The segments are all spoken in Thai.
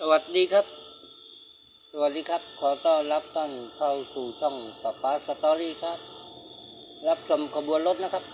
สวัสดีครับ สวัสดีครับ ขอต้อนรับท่านเข้าสู่ช่องป้าป้าสตอรี่ครับ รับชมขบวนรถนะครับ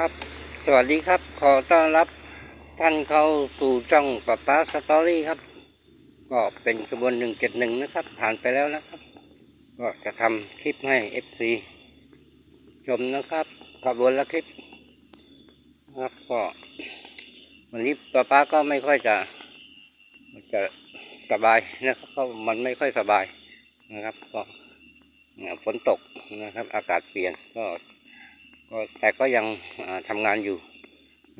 ครับ สวัสดีครับ ขอต้อนรับท่านเข้าสู่ช่องป้าป้าสตอรี่ครับ ก็เป็นขบวนหนึ่งเจ็ดหนึ่งนะครับ ผ่านไปแล้วนะครับ ก็จะทำคลิปให้เอฟซีชมนะครับขบวนละคลิปนะครับก็วันนี้ป้าป้าก็ไม่ค่อยจะจะสบายนะครับเพราะมันไม่ค่อยสบายนะครับ ก็ฝนตกนะครับ อากาศเปลี่ยนก็ แต่ก็ยังทำงานอยู่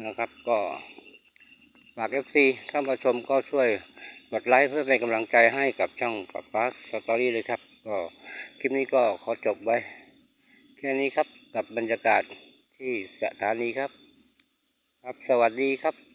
นะครับ ก็ฝากเอฟซีเข้ามาชมก็ช่วยกดไลค์เพื่อเป็นกำลังใจให้กับช่องป๊าป๊าสตอรี่เลยครับ ก็คลิปนี้ก็ขอจบไว้แค่นี้ครับกับบรรยากาศที่สถานีครับ ครับสวัสดีครับ